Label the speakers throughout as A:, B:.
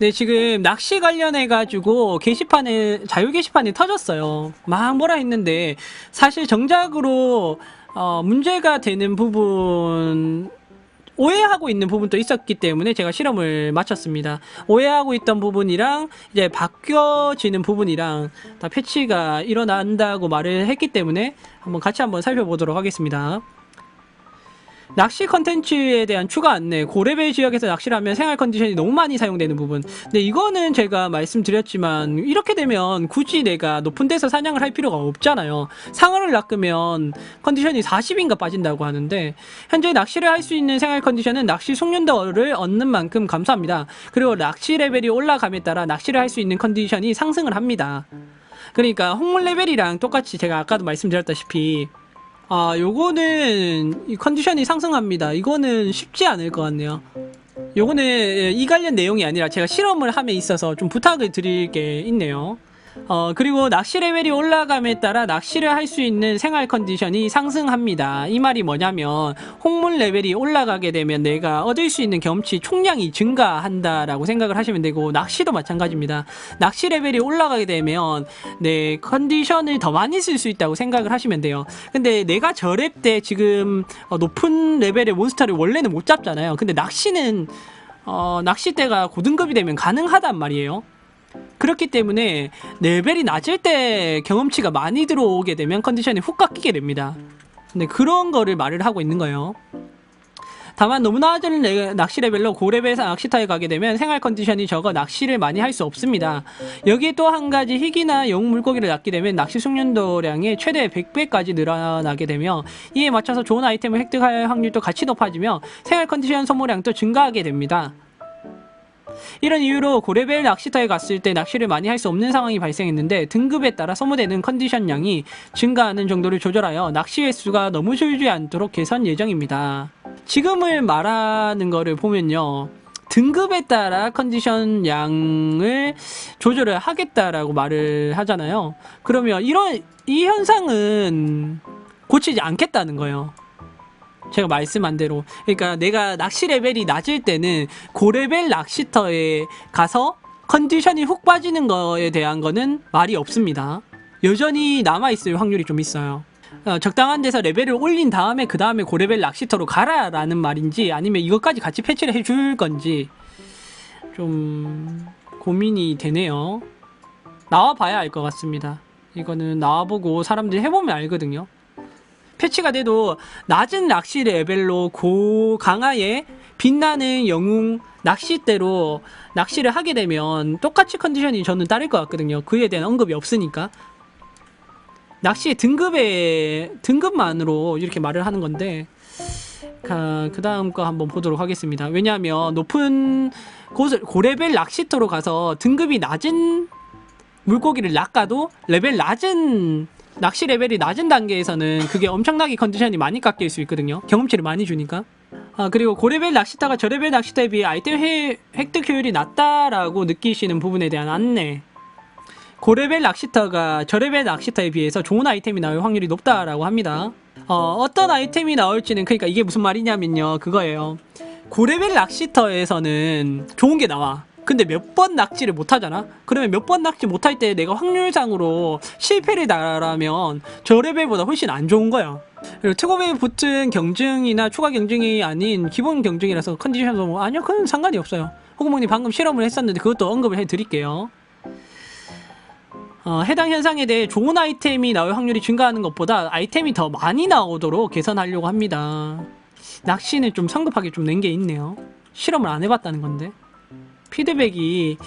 A: 네, 지금 낚시 관련해가지고 게시판에, 자유 게시판이 터졌어요. 막 뭐라 했는데, 사실 정작으로, 어, 문제가 되는 부분, 오해하고 있는 부분도 있었기 때문에 제가 실험을 마쳤습니다. 오해하고 있던 부분이랑 이제 바뀌어지는 부분이랑 다 패치가 일어난다고 말을 했기 때문에 한번 같이 한번 살펴보도록 하겠습니다. 낚시 컨텐츠에 대한 추가 안내, 고레벨 지역에서 낚시를 하면 생활 컨디션이 너무 많이 사용되는 부분. 근데 이거는 제가 말씀드렸지만, 이렇게 되면 굳이 내가 높은 데서 사냥을 할 필요가 없잖아요. 상어를 낚으면 컨디션이 40인가 빠진다고 하는데, 현재 낚시를 할 수 있는 생활 컨디션은 낚시 숙련도를 얻는 만큼 감소합니다. 그리고 낚시 레벨이 올라감에 따라 낚시를 할 수 있는 컨디션이 상승을 합니다. 그러니까 홍물 레벨이랑 똑같이 제가 아까도 말씀드렸다시피 아, 요거는 이 컨디션이 상승합니다. 이거는 쉽지 않을 것 같네요. 요거는 예, 이 관련 내용이 아니라 제가 실험을 함에 있어서 좀 부탁을 드릴 게 있네요. 어, 그리고 낚시 레벨이 올라감에 따라 낚시를 할 수 있는 생활 컨디션이 상승합니다. 이 말이 뭐냐면, 홍물 레벨이 올라가게 되면 내가 얻을 수 있는 경험치 총량이 증가한다라고 생각을 하시면 되고, 낚시도 마찬가지입니다. 낚시 레벨이 올라가게 되면 내 컨디션을 더 많이 쓸 수 있다고 생각을 하시면 돼요. 근데 내가 저랩 때 지금 어, 높은 레벨의 몬스터를 원래는 못 잡잖아요. 근데 낚시는, 어, 낚싯대가 고등급이 되면 가능하단 말이에요. 그렇기 때문에 레벨이 낮을 때 경험치가 많이 들어오게 되면 컨디션이 훅 깎이게 됩니다. 근데 그런 거를 말을 하고 있는 거예요. 다만 너무 낮은 레- 낚시 레벨로 고레벨에서 낚시터에 가게 되면 생활 컨디션이 적어 낚시를 많이 할 수 없습니다. 여기에 또한 가지 희귀나 영웅 물고기를 낚게 되면 낚시 숙련도량이 최대 100배까지 늘어나게 되며 이에 맞춰서 좋은 아이템을 획득할 확률도 같이 높아지며 생활 컨디션 소모량도 증가하게 됩니다. 이런 이유로 고레벨 낚시터에 갔을 때 낚시를 많이 할 수 없는 상황이 발생했는데 등급에 따라 소모되는 컨디션 양이 증가하는 정도를 조절하여 낚시 횟수가 너무 줄지 않도록 개선 예정입니다. 지금을 말하는 거를 보면요. 등급에 따라 컨디션 양을 조절을 하겠다라고 말을 하잖아요. 그러면 이런 이 현상은 고치지 않겠다는 거예요. 제가 말씀한 대로 그러니까 내가 낚시 레벨이 낮을 때는 고레벨 낚시터에 가서 컨디션이 훅 빠지는 거에 대한 거는 말이 없습니다. 여전히 남아있을 확률이 좀 있어요. 어, 적당한 데서 레벨을 올린 다음에 그 다음에 고레벨 낚시터로 가라라는 말인지 아니면 이것까지 같이 패치를 해줄 건지 좀 고민이 되네요. 나와봐야 알 것 같습니다. 이거는 나와보고 사람들이 해보면 알거든요. 패치가 돼도 낮은 낚시 레벨로 고 강하에 빛나는 영웅 낚싯대로 낚시를 하게 되면 똑같이 컨디션이 저는 따를 것 같거든요. 그에 대한 언급이 없으니까. 낚시의 등급의 등급만으로 이렇게 말을 하는 건데 그 다음 거 한번 보도록 하겠습니다. 왜냐하면 높은 곳을 고레벨 낚시터로 가서 등급이 낮은 물고기를 낚아도 레벨 낮은 낚시 레벨이 낮은 단계에서는 그게 엄청나게 컨디션이 많이 깎일 수 있거든요. 경험치를 많이 주니까. 아 그리고 고레벨 낚시터가 저레벨 낚시터에 비해 아이템 회- 획득 효율이 낮다라고 느끼시는 부분에 대한 안내. 고레벨 낚시터가 저레벨 낚시터에 비해서 좋은 아이템이 나올 확률이 높다라고 합니다. 어, 어떤 아이템이 나올지는 그러니까 이게 무슨 말이냐면요. 그거예요. 고레벨 낚시터에서는 좋은 게 나와. 근데 몇번 낚지를 못 하잖아? 그러면 몇번 낚지 못할 때 내가 확률상으로 실패를 나라면 저 레벨보다 훨씬 안 좋은 거야. 그리고 특업에 붙은 경증이나 추가 경증이 아닌 기본 경증이라서 컨디션도 뭐, 아니요, 그건 상관이 없어요. 호구멍님 방금 실험을 했었는데 그것도 언급을 해드릴게요. 어, 해당 현상에 대해 좋은 아이템이 나올 확률이 증가하는 것보다 아이템이 더 많이 나오도록 개선하려고 합니다. 낚시는 좀 성급하게 좀 낸 게 있네요. 실험을 안 해봤다는 건데. 피드백이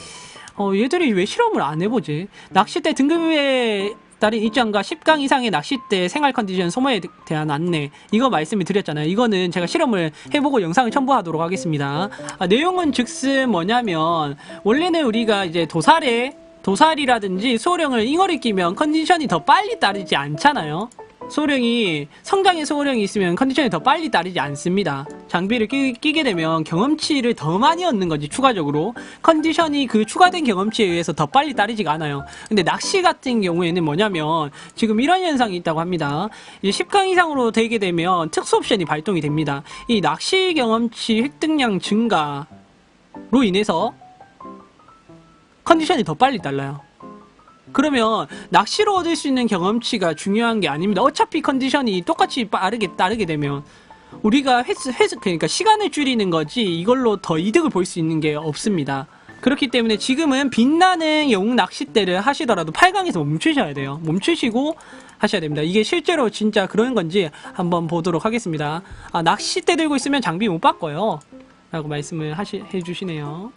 A: 어, 얘들이 왜 실험을 안 해보지? 낚싯대 등급에 따른 입장과 10강 이상의 낚싯대 생활 컨디션 소모에 대한 안내 이거 말씀을 드렸잖아요. 이거는 제가 실험을 해보고 영상을 첨부하도록 하겠습니다. 아, 내용은 즉슨 뭐냐면 원래는 우리가 이제 도살에 도살이라든지 소령을 잉어를 끼면 컨디션이 더 빨리 따르지 않잖아요. 소령이 성장의 소령이 있으면 컨디션이 더 빨리 따르지 않습니다. 장비를 끼, 끼게 되면 경험치를 더 많이 얻는 거지 추가적으로 컨디션이 그 추가된 경험치에 의해서 더 빨리 따르지가 않아요. 근데 낚시 같은 경우에는 뭐냐면 지금 이런 현상이 있다고 합니다. 이제 10강 이상으로 되게 되면 특수 옵션이 발동이 됩니다. 이 낚시 경험치 획득량 증가로 인해서 컨디션이 더 빨리 달라요. 그러면 낚시로 얻을 수 있는 경험치가 중요한 게 아닙니다. 어차피 컨디션이 똑같이 빠르게 따르게 되면 우리가 횟수, 횟수, 그러니까 시간을 줄이는 거지 이걸로 더 이득을 볼 수 있는 게 없습니다. 그렇기 때문에 지금은 빛나는 영웅 낚싯대를 하시더라도 8강에서 멈추셔야 돼요. 멈추시고 하셔야 됩니다. 이게 실제로 진짜 그런 건지 한번 보도록 하겠습니다. 아, 낚싯대 들고 있으면 장비 못 바꿔요. 라고 말씀을 하시, 해주시네요.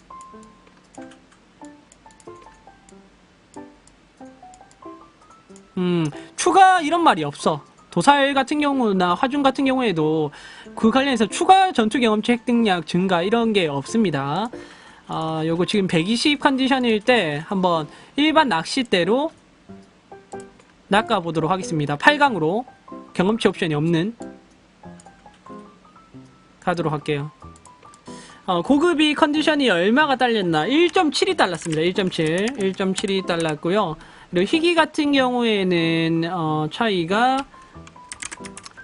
A: 음, 추가 이런 말이 없어. 도살 같은 경우나 화중 같은 경우에도 그 관련해서 추가 전투 경험치 획득량 증가 이런 게 없습니다. 아, 요거 지금 120 컨디션일 때 한번 일반 낚싯대로 낚아 보도록 하겠습니다. 8강으로 경험치 옵션이 없는 가도록 할게요. 어, 고급이 컨디션이 얼마가 딸렸나? 1.7이 달랐습니다. 1.7. 1.7이 달랐고요. 그리고 희귀 같은 경우에는 어, 차이가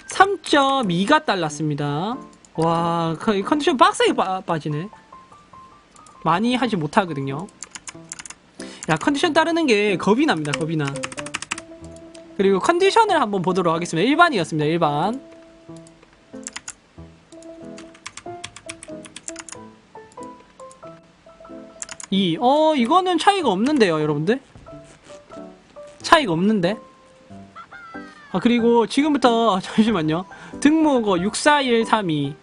A: 3.2가 달랐습니다. 와, 그- 이 컨디션 빡세게 빠, 빠지네. 많이 하지 못하거든요. 야, 컨디션 따르는 게 겁이 납니다. 겁이 나. 그리고 컨디션을 한번 보도록 하겠습니다. 일반이었습니다. 일반. 이, 어, 이거는 차이가 없는데요, 여러분들? 차이가 없는데? 아, 그리고 지금부터, 잠시만요. 등록어 64132.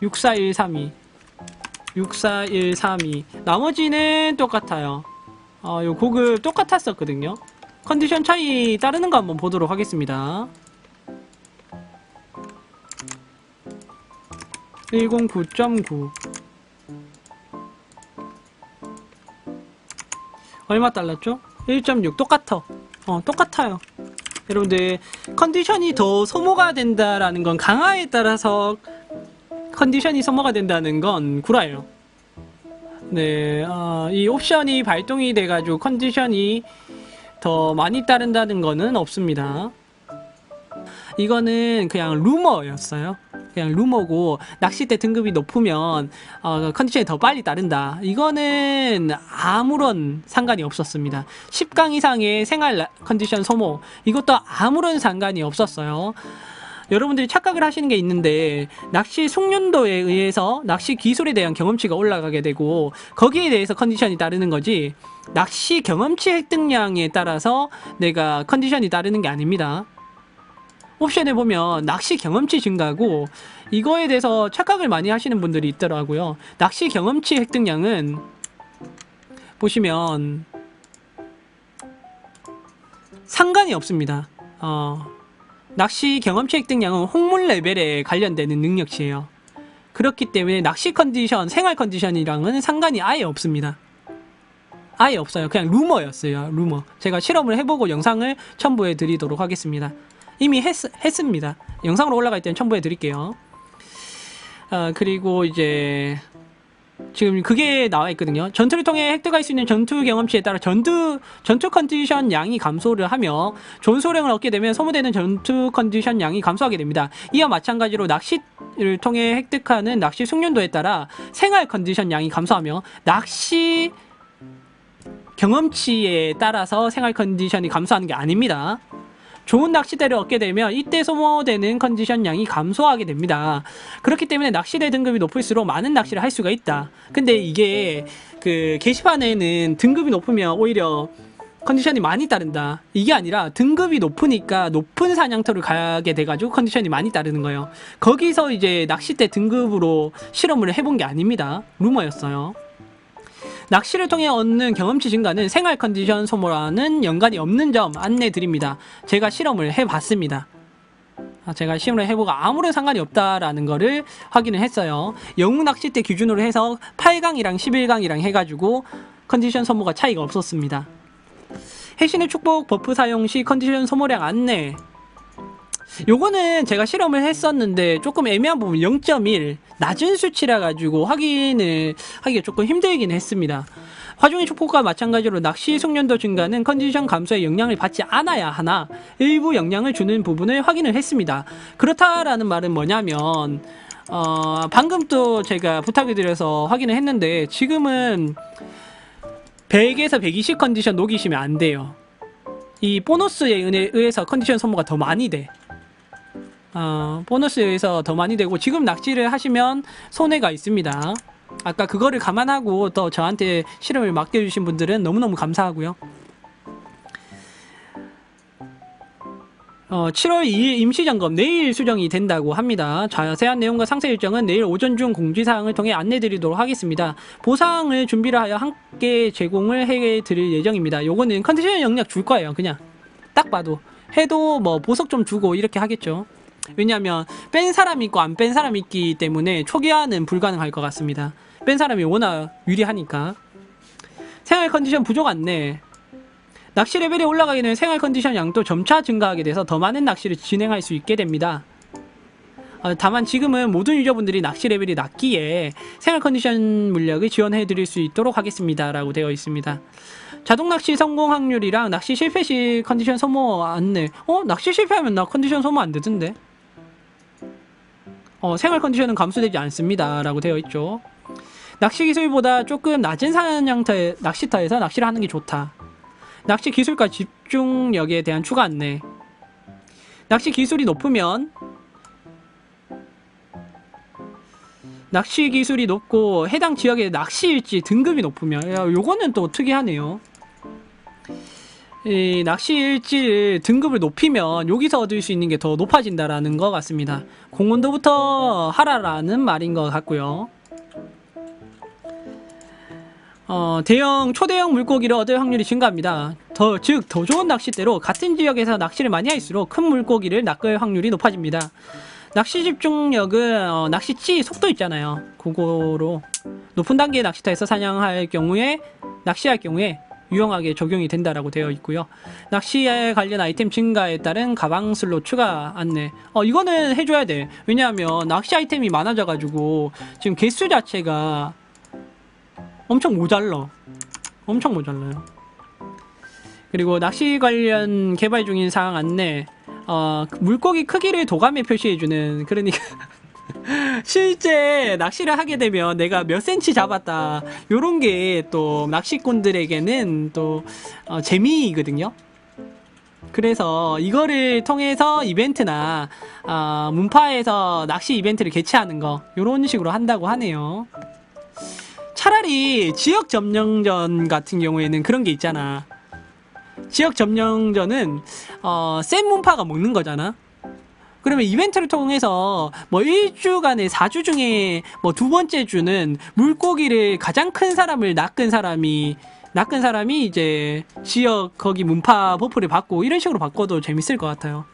A: 64132. 64132. 나머지는 똑같아요. 어, 요 고급 똑같았었거든요. 컨디션 차이 따르는 거 한번 보도록 하겠습니다. 109.9. 얼마 달랐죠? 1.6 똑같아. 어, 똑같아요. 여러분들 컨디션이 더 소모가 된다라는 건 강화에 따라서 컨디션이 소모가 된다는 건 구라예요. 네, 어, 이 옵션이 발동이 돼가지고 컨디션이 더 많이 따른다는 거는 없습니다. 이거는 그냥 루머였어요. 그냥 루머고 낚싯대 등급이 높으면 어, 컨디션이 더 빨리 따른다. 이거는 아무런 상관이 없었습니다. 10강 이상의 생활 라- 컨디션 소모 이것도 아무런 상관이 없었어요. 여러분들이 착각을 하시는 게 있는데 낚시 숙련도에 의해서 낚시 기술에 대한 경험치가 올라가게 되고 거기에 대해서 컨디션이 따르는 거지 낚시 경험치 획득량에 따라서 내가 컨디션이 따르는 게 아닙니다. 옵션에 보면 낚시 경험치 증가고 이거에 대해서 착각을 많이 하시는 분들이 있더라고요. 낚시 경험치 획득량은 보시면 상관이 없습니다. 어, 낚시 경험치 획득량은 홍물 레벨에 관련되는 능력치예요. 그렇기 때문에 낚시 컨디션, 생활 컨디션이랑은 상관이 아예 없습니다. 아예 없어요. 그냥 루머였어요. 루머. 제가 실험을 해보고 영상을 첨부해 드리도록 하겠습니다. 이미 했, 했습니다. 영상으로 올라갈 때는 첨부해 드릴게요. 아, 그리고 이제 지금 그게 나와 있거든요. 전투를 통해 획득할 수 있는 전투 경험치에 따라 전투 전투 컨디션 양이 감소를 하며 좋은 소량을 얻게 되면 소모되는 전투 컨디션 양이 감소하게 됩니다. 이와 마찬가지로 낚시를 통해 획득하는 낚시 숙련도에 따라 생활 컨디션 양이 감소하며 낚시 경험치에 따라서 생활 컨디션이 감소하는 게 아닙니다. 좋은 낚싯대를 얻게 되면 이때 소모되는 컨디션 양이 감소하게 됩니다. 그렇기 때문에 낚싯대 등급이 높을수록 많은 낚시를 할 수가 있다. 근데 이게 그 게시판에는 등급이 높으면 오히려 컨디션이 많이 따른다. 이게 아니라 등급이 높으니까 높은 사냥터를 가게 돼가지고 컨디션이 많이 따르는 거예요. 거기서 이제 낚싯대 등급으로 실험을 해본 게 아닙니다. 루머였어요. 낚시를 통해 얻는 경험치 증가는 생활 컨디션 소모와는 연관이 없는 점 안내 드립니다. 제가 실험을 해봤습니다. 아, 제가 실험을 해보고 아무런 상관이 없다라는 거를 확인을 했어요. 영웅 낚싯대 기준으로 해서 8강이랑 11강이랑 해가지고 컨디션 소모가 차이가 없었습니다. 해신의 축복 버프 사용 시 컨디션 소모량 안내. 요거는 제가 실험을 했었는데 조금 애매한 부분 0.1 낮은 수치라 가지고 확인을 하기가 조금 힘들긴 했습니다. 화중의 축복과 마찬가지로 낚시 숙련도 증가는 컨디션 감소에 영향을 받지 않아야 하나 일부 영향을 주는 부분을 확인을 했습니다. 그렇다라는 말은 뭐냐면 어, 방금 또 제가 부탁을 드려서 확인을 했는데 지금은 100에서 120 컨디션 녹이시면 안 돼요. 이 보너스에 의해- 의해서 컨디션 소모가 더 많이 돼. 어, 보너스에 의해서 더 많이 되고 지금 낚시를 하시면 손해가 있습니다. 아까 그거를 감안하고 또 저한테 실험을 맡겨주신 분들은 너무너무 감사하고요. 어, 7월 2일 임시점검 내일 수정이 된다고 합니다. 자세한 내용과 상세 일정은 내일 오전 중 공지사항을 통해 안내드리도록 하겠습니다. 보상을 준비를 하여 함께 제공을 해드릴 예정입니다. 요거는 컨디션 영역 줄 거예요. 그냥 딱 봐도 해도 뭐 보석 좀 주고 이렇게 하겠죠. 왜냐하면 뺀 사람이 있고 안 뺀 사람이 있기 때문에 초기화는 불가능할 것 같습니다. 뺀 사람이 워낙 유리하니까. 생활 컨디션 부족 안내. 낚시 레벨이 올라가게 되면 생활 컨디션 양도 점차 증가하게 돼서 더 많은 낚시를 진행할 수 있게 됩니다. 어, 다만 지금은 모든 유저분들이 낚시 레벨이 낮기에 생활 컨디션 물약을 지원해 드릴 수 있도록 하겠습니다. 라고 되어 있습니다. 자동 낚시 성공 확률이랑 낚시 실패 시 컨디션 소모 안내. 어? 낚시 실패하면 나 컨디션 소모 안 되던데? 어, 생활 컨디션은 감소되지 않습니다. 라고 되어 있죠. 낚시 기술보다 조금 낮은 사냥터의 낚시터에서 낚시를 하는 게 좋다. 낚시 기술과 집중력에 대한 추가 안내. 낚시 기술이 높으면 낚시 기술이 높고 해당 지역의 낚시 일지 등급이 높으면 야, 요거는 또 특이하네요. 이 낚시 일지 등급을 높이면 여기서 얻을 수 있는 게 더 높아진다라는 것 같습니다. 공원도부터 하라라는 말인 것 같고요. 어, 대형 초대형 물고기를 얻을 확률이 증가합니다. 더, 즉, 더 좋은 낚싯대로 같은 지역에서 낚시를 많이 할수록 큰 물고기를 낚을 확률이 높아집니다. 낚시 집중력은 어, 낚시치 속도 있잖아요. 그거로 높은 단계의 낚시터에서 사냥할 경우에 낚시할 경우에 유용하게 적용이 된다라고 되어 있고요. 낚시에 관련 아이템 증가에 따른 가방 슬롯 추가 안내. 어 이거는 해줘야 돼. 왜냐하면 낚시 아이템이 많아져가지고 지금 개수 자체가 엄청 모자라. 엄청 모자라요. 그리고 낚시 관련 개발 중인 사항 안내. 어, 물고기 크기를 도감에 표시해주는, 그러니까. 실제 낚시를 하게 되면 내가 몇 센치 잡았다. 요런 게 또 낚시꾼들에게는 또 어, 재미이거든요. 그래서 이거를 통해서 이벤트나 어, 문파에서 낚시 이벤트를 개최하는 거 요런 식으로 한다고 하네요. 차라리 지역 점령전 같은 경우에는 그런 게 있잖아. 지역 점령전은 어, 센 문파가 먹는 거잖아. 그러면 이벤트를 통해서 뭐 1주간에 4주 중에 뭐 두 번째 주는 물고기를 가장 큰 사람을 낚은 사람이 낚은 사람이 이제 지역 거기 문파 버프를 받고 이런 식으로 바꿔도 재밌을 것 같아요.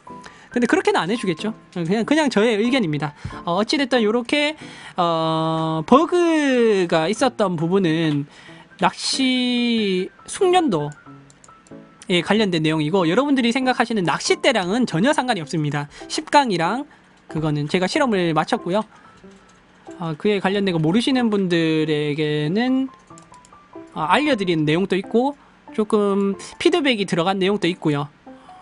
A: 근데 그렇게는 안 해주겠죠. 그냥 그냥 저의 의견입니다. 어, 어찌됐든 요렇게 어, 버그가 있었던 부분은 낚시 숙련도 에 관련된 내용이고 여러분들이 생각하시는 낚싯대랑은 전혀 상관이 없습니다. 10강이랑 그거는 제가 실험을 마쳤고요. 어, 그에 관련된 거 모르시는 분들에게는 어, 알려드리는 내용도 있고 조금 피드백이 들어간 내용도 있고요.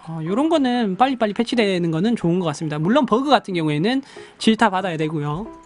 A: 어, 이런 거는 빨리빨리 패치되는 거는 좋은 것 같습니다. 물론 버그 같은 경우에는 질타 받아야 되고요.